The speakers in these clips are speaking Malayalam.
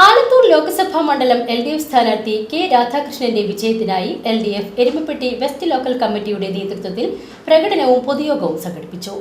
Alathur Lok Sabha മണ്ഡലം എൽ ഡി എഫ് സ്ഥാനാർത്ഥി കെ രാധാകൃഷ്ണന്റെ വിജയത്തിനായി L D F Erumapetty west local കമ്മിറ്റിയുടെ നേതൃത്വത്തിൽ പ്രകടനവും പൊതുയോഗവും സംഘടിപ്പിച്ചു.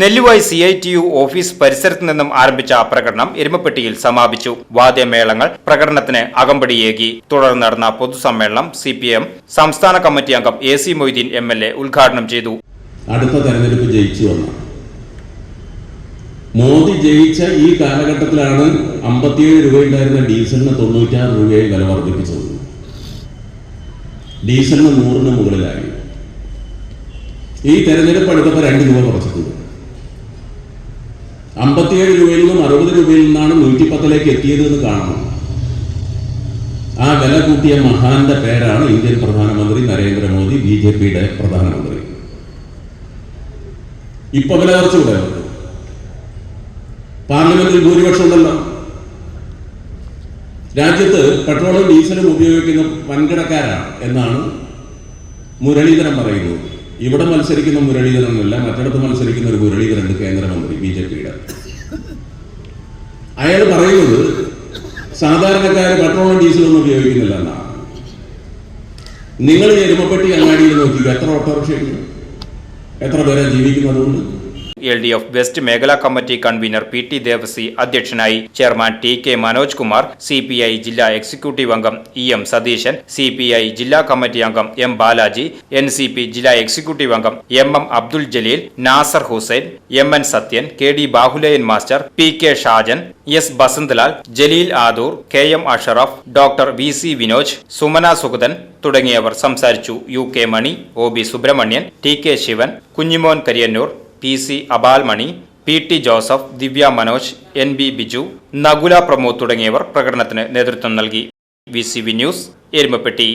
Nelluvai C I T U office പരിസരത്ത് നിന്നും ആരംഭിച്ച പ്രകടനം എരുമപ്പെട്ടിയിൽ സമാപിച്ചു. വാദ്യമേളങ്ങൾ പ്രകടനത്തിന് അകമ്പടിയേകി. തുടർന്ന് നടന്ന പൊതുസമ്മേളനം സി പി എം സംസ്ഥാന കമ്മിറ്റി അംഗം A C Moideen M L A ഉദ്ഘാടനം ചെയ്തു. അടുത്ത തെരഞ്ഞെടുപ്പ് ജയിച്ചു വന്ന. മോദി ജയിച്ച ഈ കാലഘട്ടത്തിലാണ് അമ്പത്തിയേഴ് രൂപയുണ്ടായിരുന്ന ഡീസലിന് തൊണ്ണൂറ്റാറ് രൂപയായി വില വർദ്ധിപ്പിച്ചത്. ഡീസലിന് നൂറിന് മുകളിലായി. ഈ തെരഞ്ഞെടുപ്പ് അടുത്തപ്പോൾ രണ്ട് രൂപ കുറച്ചിട്ടുണ്ട്. അമ്പത്തിയേഴ് രൂപയിൽ നിന്നും അറുപത് രൂപയിൽ നിന്നാണ് നൂറ്റി പത്തിലേക്ക് എത്തിയത് എന്ന് കാണണം ആ വില കൂട്ടിയ മഹാന്റെ പേരാണ് ഇന്ത്യൻ പ്രധാനമന്ത്രി നരേന്ദ്രമോദി ബി ജെ പിയുടെ പ്രധാനമന്ത്രി. ഇപ്പൊ വില കുറച്ചുകൂടെ കൂടെ പാർലമെന്റിൽ ഭൂരിപക്ഷം ഉണ്ടല്ലോ. രാജ്യത്ത് പെട്രോളും ഡീസലും ഉപയോഗിക്കുന്ന വൻകിടക്കാരാണ് എന്നാണ് മുരളീധരൻ പറയുന്നത്. ഇവിടെ മത്സരിക്കുന്ന മുരളീധരനല്ല മറ്റിടത്ത് മത്സരിക്കുന്ന ഒരു മുരളീധരൻ കേന്ദ്രമന്ത്രി ബി ജെ പിയുടെ. അയാൾ പറയുന്നത് സാധാരണക്കാർ പെട്രോളും ഡീസലൊന്നും ഉപയോഗിക്കുന്നില്ല എന്നാണ്. നിങ്ങൾ എരുമപ്പെട്ടി അങ്ങാടിയിൽ നോക്കി എത്ര ഓട്ടോറിക്ഷയുണ്ട് എത്ര പേരാണ് ജീവിക്കുന്നതുകൊണ്ട് എൽ ഡി എഫ് വെസ്റ്റ് മേഖലാ committee convener P T Devasi അധ്യക്ഷനായി chairman T K Manoj Kumar C P I ജില്ലാ എക്സിക്യൂട്ടീവ് അംഗം E M Satheesan C P I ജില്ലാ കമ്മിറ്റി അംഗം M Balaji N C P ജില്ലാ എക്സിക്യൂട്ടീവ് അംഗം M M Abdul Jaleel Nasar Hussain M N Sathyan K D Bahuleyan master P K Shajan S Basanthlal Jaleel Adoor K M Ashraf doctor V C Vinoj Sumana Sugathan തുടങ്ങിയവർ സംസാരിച്ചു. U K Mani O B Subramanian T K Sivan Kunjimon Kariyannur P C Abalmani P T Joseph Divya Manoj N B Biju Nakula Pramod തുടങ്ങിയവർ പ്രകടനത്തിന് നേതൃത്വം നൽകി. V C V news Erumapetty.